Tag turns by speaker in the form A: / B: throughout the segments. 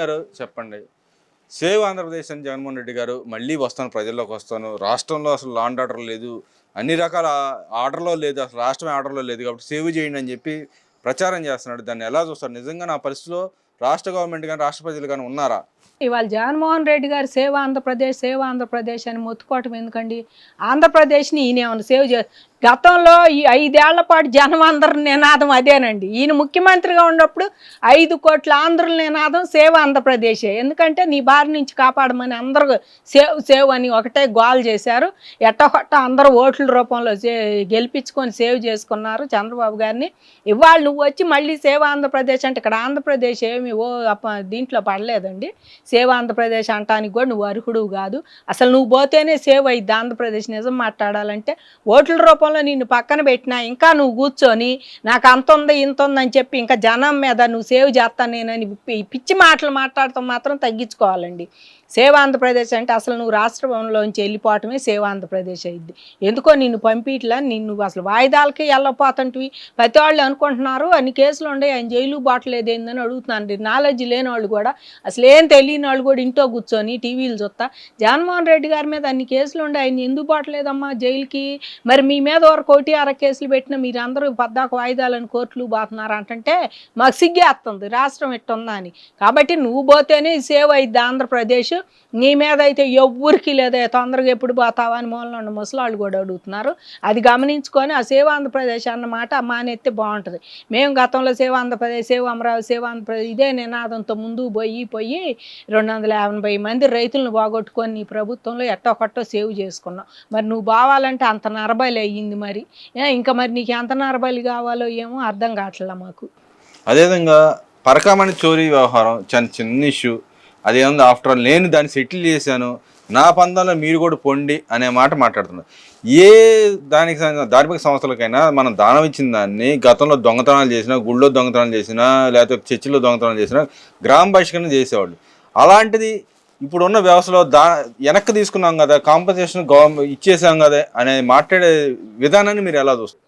A: గారు చెప్పండి. సేవ్ ఆంధ్రప్రదేశ్ అని జగన్మోహన్ రెడ్డి గారు మళ్ళీ వస్తాను ప్రజల్లోకి వస్తాను. రాష్ట్రంలో అసలు లాండ్ ఆర్డర్ లేదు. అన్ని రకాల ఆర్డర్లో లేదు అసలు రాష్ట్రమే ఆర్డర్లో లేదు కాబట్టి సేవ్ చేయండి అని చెప్పి ప్రచారం చేస్తున్నాడు. దాన్ని ఎలా చూస్తారు? నిజంగా నా పరిస్థితిలో రాష్ట్ర గవర్నమెంట్ కానీ రాష్ట్ర ప్రజలు కానీ ఉన్నారా?
B: ఇవాళ జగన్మోహన్ రెడ్డి గారు సేవ ఆంధ్రప్రదేశ్ సేవ ఆంధ్రప్రదేశ్ అని మొత్తుకోవటం ఎందుకండి? ఆంధ్రప్రదేశ్ని ఈయన ఏమన్నా సేవ్ చే గతంలో ఈ ఐదేళ్ళ పాటు జనం అందరి నినాదం అదేనండి. ఈయన ముఖ్యమంత్రిగా ఉన్నప్పుడు ఐదు కోట్ల ఆంధ్రుల నినాదం సేవ ఆంధ్రప్రదేశే. ఎందుకంటే నీ బారి నుంచి కాపాడమని అందరూ సేవ్ సేవ్ అని ఒకటే గోల్ చేశారు. ఎట్టకొట్ట అందరూ ఓట్ల రూపంలో గెలిపించుకొని సేవ్ చేసుకున్నారు చంద్రబాబు గారిని. ఇవాళ నువ్వు వచ్చి మళ్ళీ సేవ ఆంధ్రప్రదేశ్ అంటే ఇక్కడ ఆంధ్రప్రదేశ్ ఏమి ఓ దీంట్లో పడలేదండి. సేవ ఆంధ్రప్రదేశ్ అంటానికి కూడా నువ్వు అర్హుడు కాదు. అసలు నువ్వు పోతేనే సేవ్ అయ్యిద్ది ఆంధ్రప్రదేశ్. నిజం మాట్లాడాలంటే ఓట్ల రూపంలో నిన్ను పక్కన పెట్టినా ఇంకా నువ్వు కూర్చొని నాకు అంత ఉంది ఇంత ఉందని చెప్పి ఇంకా జనం మీద నువ్వు సేవ్ చేస్తాను నేనని పిచ్చి మాటలు మాట్లాడటం మాత్రం తగ్గించుకోవాలండి. సేవ ఆంధ్రప్రదేశ్ అంటే అసలు నువ్వు రాష్ట్ర భవన్లోంచి వెళ్ళిపోవటమే సేవ ఆంధ్రప్రదేశ్ అయింది. ఎందుకో నిన్ను పంపిట్లా నిన్ను అసలు వాయిదాలకే వెళ్ళపోతుంటివి ప్రతి వాళ్ళు అనుకుంటున్నారు అన్ని కేసులు ఉండే ఆయన జైలు బాటలేదు ఏందని అడుగుతున్నాను. నాలెడ్జ్ లేని వాళ్ళు కూడా అసలు ఏం తెలియని వాళ్ళు కూడా ఇంట్లో కూర్చొని టీవీలు చూస్తా. జగన్మోహన్ రెడ్డి గారి మీద అన్ని కేసులు ఉండే ఆయన ఎందుకు బాటలేదమ్మా జైలుకి? మరి మీ మీద ఒక కోటి అర కేసులు పెట్టిన మీరు అందరూ పద్దాక వాయిదాలని కోర్టులు బాతున్నారు అంటే మాకు సిగ్గేస్తుంది రాష్ట్రం ఎట్టుందా అని కాబట్టి నువ్వు పోతేనే సేవ్ అయింది ఆంధ్రప్రదేశ్. నీ మీద అయితే ఎవ్వరికి లేదా తొందరగా ఎప్పుడు పోతావా అని మూలలో ఉన్న ముసలాళ్ళు కూడా అడుగుతున్నారు. అది గమనించుకొని ఆ సేవ ఆంధ్రప్రదేశ్ అన్నమాట మానేస్తే బాగుంటుంది. మేము గతంలో సేవ ఆంధ్రప్రదేశ్ సేవ అమరావతి సేవ ఆంధ్రప్రదేశ్ ఇదే నినాదంతో ముందు పోయి పోయి రెండు వందల యాభై మంది రైతులను పోగొట్టుకొని నీ ప్రభుత్వంలో ఎట్టో కొట్టో సేవ్ చేసుకున్నాం. మరి నువ్వు బావాలంటే అంత నరబలి అయ్యింది మరి. ఇంకా మరి నీకు ఎంత నరబలి కావాలో ఏమో అర్థం కావట్లే మాకు?
A: అదేవిధంగా పరకామణి చోరీ వ్యవహారం చాలా చిన్న ఇష్యూ అదేముంది? ఆఫ్టర్ ఆల్ నేను దాన్ని సెటిల్ చేశాను. నా పందంలో మీరు కూడా పొండి అనే మాట మాట్లాడుతున్నారు. ఏ దానికి ధార్మిక సంస్థలకైనా మనం దానం ఇచ్చిన దాన్ని గతంలో దొంగతనాలు చేసినా గుళ్ళో దొంగతనాలు చేసినా లేకపోతే చర్చిలో దొంగతనాలు చేసినా గ్రామ బహిష్కరణ చేసేవాళ్ళు. అలాంటిది ఇప్పుడున్న వ్యవస్థలో దా వెనక్కి తీసుకున్నాం కదా కాంపన్సేషన్ గవర్నమెంట్ ఇచ్చేసాం కదా అనే మాట్లాడే విధానాన్ని మీరు ఎలా చూస్తారు?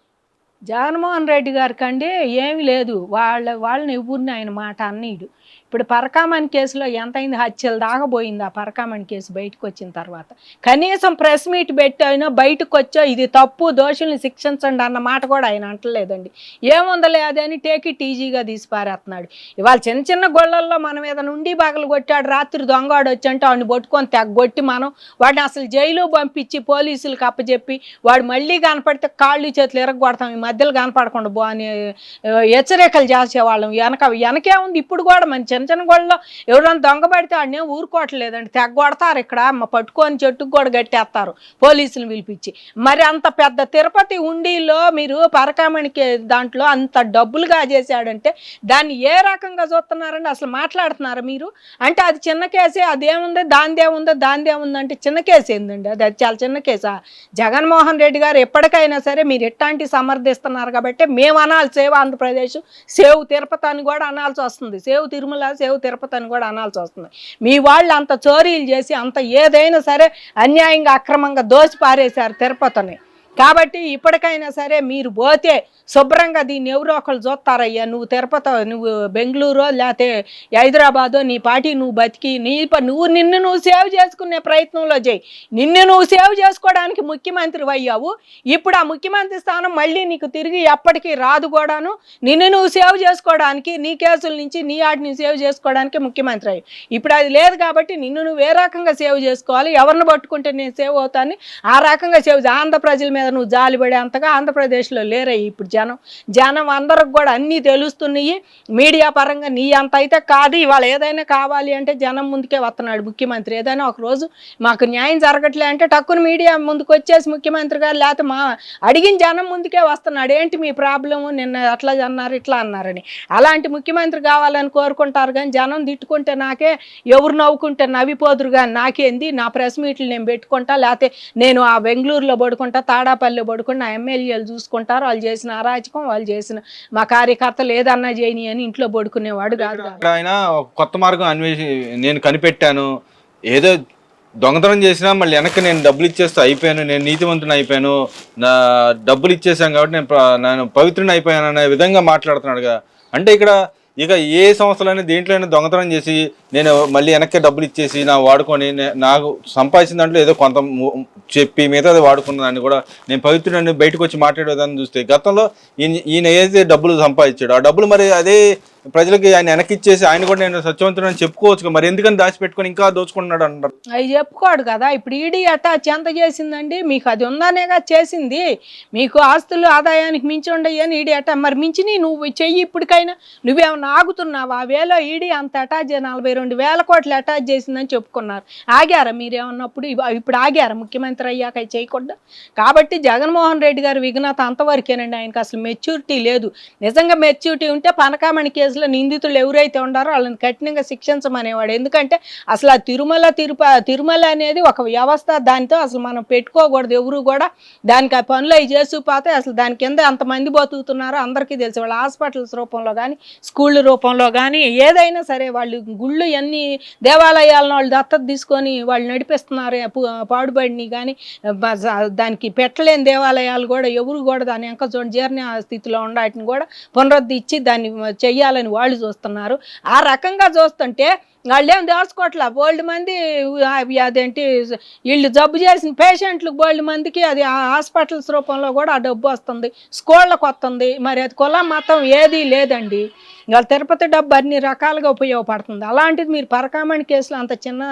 B: జగన్మోహన్ రెడ్డి గారికి అండి ఏమీ లేదు. వాళ్ళ వాళ్ళని ఎవరిని ఆయన మాట అన్నీడు. ఇప్పుడు పరకామణి కేసులో ఎంతైంది? హత్యలు దాకా ఆ పరకామణి కేసు బయటకు వచ్చిన తర్వాత. కనీసం ప్రెస్ మీట్ పెట్టి బయటకు వచ్చో ఇది తప్పు దోషుల్ని శిక్షించండి అన్న మాట కూడా ఆయన అంటలేదండి. ఏముందలే అని టేక్ ఇట్ ఈజీగా తీసి పారేస్తున్నాడు. ఇవాళ చిన్న చిన్న గొళ్ళల్లో మనం ఏదైనా ఉండి పగలు కొట్టాడు రాత్రి దొంగవాడు వచ్చి అంటే వాడిని పట్టుకొని తెగ్గొట్టి మనం వాడిని అసలు జైలు పంపించి పోలీసులకు అప్పచెప్పి వాడు మళ్ళీ కనపడితే కాళ్ళు చేతులు ఎరగొడతాం ఈ మధ్యలో కనపడకుండా బో అని హెచ్చరికలు చేసేవాళ్ళం. వెనక వెనకే ఉంది. ఇప్పుడు కూడా మన చిన్న కంచనగూడలో ఎవరైనా దొంగ పడితే వాడిని ఊరుకోవట్లేదండి. తెగ్గొడతారు ఇక్కడ. పట్టుకొని చెట్టుకు కూడా గట్టేస్తారు పోలీసులు పిలిపించి. మరి అంత పెద్ద తిరుపతి ఉండిలో మీరు పరకామణికి దాంట్లో అంత డబ్బులుగా చేశాడంటే దాన్ని ఏ రకంగా చూస్తున్నారండి? అసలు మాట్లాడుతున్నారా మీరు? అంటే అది చిన్న కేసే అదేముంది? దానిదేముందో దానిదేముంది అంటే చిన్న కేసు ఏందండి? అది అది చాలా చిన్న కేసా? జగన్మోహన్ రెడ్డి గారు ఎప్పటికైనా సరే మీరు ఎట్లాంటి సమర్థిస్తున్నారు కాబట్టి మేము అనాలి. సేవ్ ఆంధ్రప్రదేశ్ సేవ్ తిరుపతి అని కూడా అనాల్సి వస్తుంది. సేవ్ తిరుమల సేవ్ తిరుపతి అని కూడా అనాల్సి వస్తుంది. మీ వాళ్ళు అంత చోరీలు చేసి అంత ఏదైనా సరే అన్యాయంగా అక్రమంగా దోచి పారేశారు తిరుపతిని. కాబట్టి ఇప్పటికైనా సరే మీరు పోతే శుభ్రంగా దీన్ని ఎవరో ఒకళ్ళు చూస్తారయ్యా? నువ్వు తిరుపతి నువ్వు బెంగళూరు లేకపోతే హైదరాబాదో నీ పార్టీ నువ్వు బతికి నీ నువ్వు నిన్ను నువ్వు సేవ్ చేసుకునే ప్రయత్నంలో చేయి. నిన్ను నువ్వు సేవ్ చేసుకోవడానికి ముఖ్యమంత్రి అయ్యావు. ఇప్పుడు ఆ ముఖ్యమంత్రి స్థానం మళ్ళీ నీకు తిరిగి ఎప్పటికీ రాదు కూడాను. నిన్ను నువ్వు సేవ్ చేసుకోవడానికి నీ కేసుల నుంచి నీ ఆటిని సేవ్ చేసుకోవడానికి ముఖ్యమంత్రి అయ్యావు. ఇప్పుడు అది లేదు కాబట్టి నిన్ను నువ్వు ఏ రకంగా సేవ్ చేసుకోవాలి? ఎవరిని పట్టుకుంటే నేను సేవ్ అవుతాను? ఆ రకంగా సేవ్ ఆంధ్ర ప్రజల మీద నువ్వు జాలి పడేంతగా ఆంధ్రప్రదేశ్లో లేరయ్యి ఇప్పుడు జనం. జనం అందరికి కూడా అన్నీ తెలుస్తున్నాయి. మీడియా పరంగా నీ అంత అయితే కాదు. ఇవాళ ఏదైనా కావాలి అంటే జనం ముందుకే వస్తున్నాడు ముఖ్యమంత్రి. ఏదైనా ఒక రోజు మాకు న్యాయం జరగట్లే అంటే టక్కున మీడియా ముందుకు వచ్చేసి ముఖ్యమంత్రి గారు లేకపోతే మా అడిగిన జనం ముందుకే వస్తున్నాడు. ఏంటి మీ ప్రాబ్లము? నిన్న అట్లా అన్నారు ఇట్లా అన్నారని. అలాంటి ముఖ్యమంత్రి కావాలని కోరుకుంటారు కానీ జనం తిట్టుకుంటే నాకే ఎవరు నవ్వుకుంటే నవ్విపోదురు కానీ నాకేంది? నా ప్రెస్ మీట్లు నేను పెట్టుకుంటా లేకపోతే నేను ఆ బెంగళూరులో పడుకుంటా తాడా తాడాపల్లిలో పడుకుంటా నా ఎమ్మెల్యేలు చూసుకుంటారు వాళ్ళు చేసిన అరాచకం వాళ్ళు చేసిన మా కార్యకర్తలు ఏదన్నా చేయని అని ఇంట్లో పడుకునేవాడు కాదు
A: ఆయన కొత్త మార్గం అన్వేషి నేను కనిపెట్టాను. ఏదో దొంగతనం చేసినా మళ్ళీ వెనక్కి నేను డబ్బులు ఇచ్చేస్తే అయిపోయాను నేను నీతివంతుని అయిపోయాను. నా డబ్బులు ఇచ్చేసాను కాబట్టి నేను నేను పవిత్రుని అయిపోయాను అనే విధంగా మాట్లాడుతున్నాడు కదా. అంటే ఇక్కడ ఇక ఏ సంస్థలైనా దేంట్లోనే దొంగతనం చేసి నేను మళ్ళీ వెనక్కి డబ్బులు ఇచ్చేసి నా వాడుకొని నాకు సంపాదించిన దాంట్లో ఏదో కొంత ము- చెప్పి మిగతా వాడుకున్న దాన్ని కూడా నేను పవిత్రుడిని బయటకు వచ్చి మాట్లాడేదాన్ని చూస్తే గతంలో ఈయన ఈయన ఏదైతే డబ్బులు సంపాదించాడు ఆ డబ్బులు మరి అదే ప్రజలకి ఆయన వెనక్కి ఇచ్చేసి ఆయన కూడా నేను సత్యవంతుడు అని చెప్పుకోవచ్చు. మరి ఎందుకని దాచిపెట్టుకొని ఇంకా దోచుకుంటున్నాడు అంటారు
B: అవి చెప్పుకోడు కదా. ఇప్పుడు ఈడీ అటాచ్ ఎంత చేసిందండి. మీకు అది ఉందనేగా చేసింది. మీకు ఆస్తులు ఆదాయానికి మించి ఉండయి అని ఈడీ అటా. మరి మించిని నువ్వు చెయ్యి ఇప్పటికైనా. నువ్వేమన్నా ఆగుతున్నావా? ఆ వేలో ఈడీ అంత అటాచ్ నలభై రెండు వేల కోట్లు అటాచ్ చేసిందని చెప్పుకున్నారు. ఆగారా మీరేమన్నప్పుడు? ఇప్పుడు ఆగారా ముఖ్యమంత్రి అయ్యాక చేయకుండా? కాబట్టి జగన్మోహన్ రెడ్డి గారి విఘ్నత అంతవరకేనండి. ఆయనకు అసలు మెచ్యూరిటీ లేదు. నిజంగా మెచ్యూరిటీ ఉంటే పనకామణి కేసులో నిందితులు ఎవరైతే ఉండారో వాళ్ళని కఠినంగా శిక్షించమనేవాడు. ఎందుకంటే అసలు ఆ తిరుమల తిరుప తిరుమల అనేది ఒక వ్యవస్థ. దానితో అసలు మనం పెట్టుకోకూడదు. ఎవరు కూడా దానికి ఆ పనులు అవి చేసి పోతే అసలు దాని కింద ఎంతమంది బతుకుతున్నారో అందరికీ తెలుసు. వాళ్ళ హాస్పిటల్స్ రూపంలో కానీ స్కూళ్ళ రూపంలో కానీ ఏదైనా సరే వాళ్ళు గుళ్ళు ఎన్ని దేవాలయాలను వాళ్ళు దత్తత తీసుకొని వాళ్ళు నడిపిస్తున్నారు పాడుబడిని కానీ దానికి పెట్టలేని దేవాలయాలు కూడా ఎవరు కూడా దాని వెనక చూడండి జీర్ణ స్థితిలో ఉండటం కూడా పునరుద్ధి ఇచ్చి దాన్ని అని వాళ్ళు చూస్తున్నారు. ఆ రకంగా చూస్తుంటే వాళ్ళు ఏం దాచుకోవట్లే? బోల్డ్ మంది అవి అదేంటి వీళ్ళు జబ్బు చేసిన పేషెంట్లు బోల్డ్ మందికి అది హాస్పిటల్స్ రూపంలో కూడా ఆ డబ్బు వస్తుంది. స్కూళ్ళకు వస్తుంది. మరి అది కులం మతం ఏదీ లేదండి. వాళ్ళ తిరుపతి డబ్బు అన్ని రకాలుగా ఉపయోగపడుతుంది. అలాంటిది మీరు పరకామణి కేసులు అంత చిన్న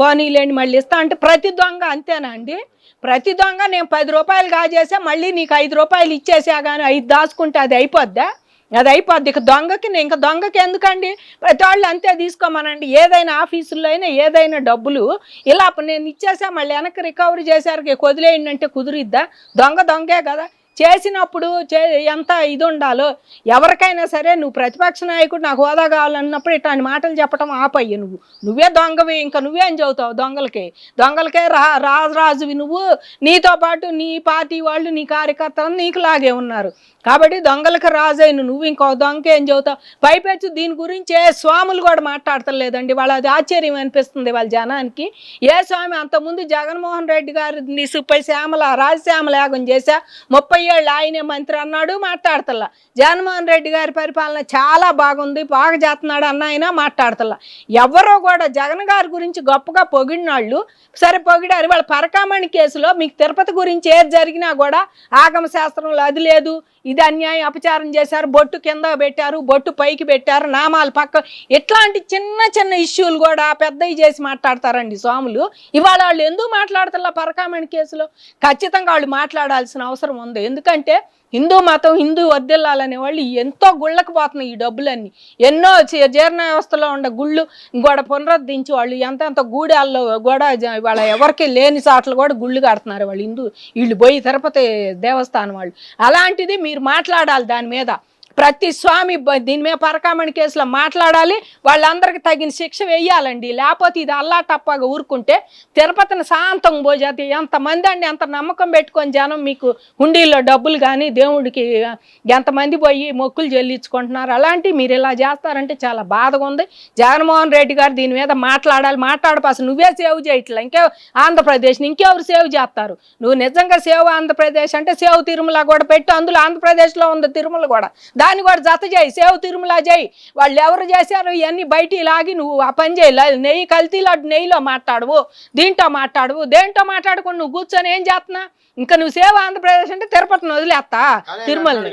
B: పోనీలేండి మళ్ళీ ఇస్తా అంటే ప్రతి దొంగ అంతేనా అండి? ప్రతి దొంగ నేను పది రూపాయలు కాజేసా మళ్ళీ నీకు ఐదు రూపాయలు ఇచ్చేసా కానీ ఐదు దాచుకుంటే అది అయిపోద్దా? అది అయిపోద్ది ఇక దొంగకి నేను ఇంకా దొంగకి ఎందుకండి? ప్రతి వాళ్ళు అంతే తీసుకోమనండి. ఏదైనా ఆఫీసుల్లో అయినా ఏదైనా డబ్బులు ఇలా నేను ఇచ్చేసా మళ్ళీ వెనక్కి రికవరీ చేశారు వదిలేయండి అంటే కుదిరిద్దా? దొంగ దొంగే కదా. చేసినప్పుడు చే ఎంత ఇది ఉండాలో ఎవరికైనా సరే నువ్వు ప్రతిపక్ష నాయకుడు నాకు హోదా కావాలన్నప్పుడు ఇట్లాంటి మాటలు చెప్పడం ఆపయ్య నువ్వు. నువ్వే దొంగవి ఇంకా నువ్వేం చదువుతావు దొంగలకే? దొంగలకే రా రాజురాజువి నువ్వు. నీతో పాటు నీ పార్టీ వాళ్ళు నీ కార్యకర్తలు నీకు లాగే ఉన్నారు. కాబట్టి దొంగలకు రాజైన నువ్వు ఇంకో దొంగ ఏం చదువుతావు పైపెచ్చు దీని గురించి ఏ స్వాములు కూడా మాట్లాడతలేదండి. వాళ్ళ అది ఆశ్చర్యం అనిపిస్తుంది వాళ్ళ జనానికి. ఏ స్వామి అంతకుముందు జగన్మోహన్ రెడ్డి గారి సుప్పై శ్యామల రాజశ్యామ యాగం చేశా? ముప్పై ఏళ్ళు ఆయనే మంత్రి అన్నాడు మాట్లాడతల్లా జగన్మోహన్ రెడ్డి గారి పరిపాలన చాలా బాగుంది బాగా చేస్తున్నాడు అన్న ఆయన మాట్లాడతల్లా ఎవరో కూడా జగన్ గారి గురించి గొప్పగా పొగిడినాళ్ళు సరే పొగిడారు వాళ్ళ పరకామణి కేసులో మీకు తిరుపతి గురించి ఏది జరిగినా కూడా ఆగమ శాస్త్రంలో అది లేదు ఇది అన్యాయం అపచారం చేశారు బొట్టు కింద పెట్టారు బొట్టు పైకి పెట్టారు నామాలు పక్క ఇట్లాంటి చిన్న చిన్న ఇష్యూలు కూడా పెద్దవి చేసి మాట్లాడతారండి స్వాములు. ఇవాళ వాళ్ళు ఎందుకు మాట్లాడతారా పరకామణి కేసులో? ఖచ్చితంగా వాళ్ళు మాట్లాడాల్సిన అవసరం ఉంది. ఎందుకంటే హిందూ మతం హిందూ వర్దిల్లాలనే వాళ్ళు ఎంతో గుళ్ళకు పోతున్నాయి ఈ డబ్బులన్నీ. ఎన్నో జీ- జీర్ణ వ్యవస్థలో ఉండే గుళ్ళు గోడ పునరుద్ధరించి వాళ్ళు ఎంత ఎంత గూడాల్లో కూడా వాళ్ళ ఎవరికి లేని చాట్లు కూడా గుళ్ళు కడుతున్నారు వాళ్ళు హిందూ. వీళ్ళు పోయి తిరుపతి దేవస్థానం వాళ్ళు. అలాంటిది మీరు మాట్లాడాలి దాని మీద. ప్రతి స్వామి దీని మీద పరకామణి కేసులో మాట్లాడాలి వాళ్ళందరికీ తగిన శిక్ష వేయాలండి. లేకపోతే ఇది అల్లా తప్పగా ఊరుకుంటే తిరుపతిని శాంతం పోజాతి. ఎంతమంది అండి ఎంత నమ్మకం పెట్టుకొని జనం మీకు హుండీల్లో డబ్బులు కానీ దేవుడికి ఎంతమంది పోయి మొక్కులు చెల్లించుకుంటున్నారు? అలాంటివి మీరు ఇలా చేస్తారంటే చాలా బాధగా ఉంది. జగన్మోహన్ రెడ్డి గారు దీని మీద మాట్లాడాలి మాట్లాడపు అసలు నువ్వే సేవ్ చేయట్లే. ఇంకే ఆంధ్రప్రదేశ్ని ఇంకెవరు సేవ్ చేస్తారు? నువ్వు నిజంగా సేవ్ ఆంధ్రప్రదేశ్ అంటే సేవ్ తిరుమల కూడా పెట్టు అందులో ఆంధ్రప్రదేశ్లో ఉంది తిరుమల కూడా. దాన్ని కూడా జత చేయి సేవ్ తిరుమల చేయి. వాళ్ళు ఎవరు చేశారు ఇవన్నీ బయటికి లాగి నువ్వు ఆ పని చేయి. నెయ్యి కల్తీ లడ్డు నెయ్యిలో మాట్లాడవు. దీంట్లో మాట్లాడవు. దేంట్లో మాట్లాడుకుని నువ్వు కూర్చొని ఏం చేస్తున్నా ఇంకా నువ్వు సేవ్ ఆంధ్రప్రదేశ్ అంటే తిరుపతిని వదిలేస్తా తిరుమలని.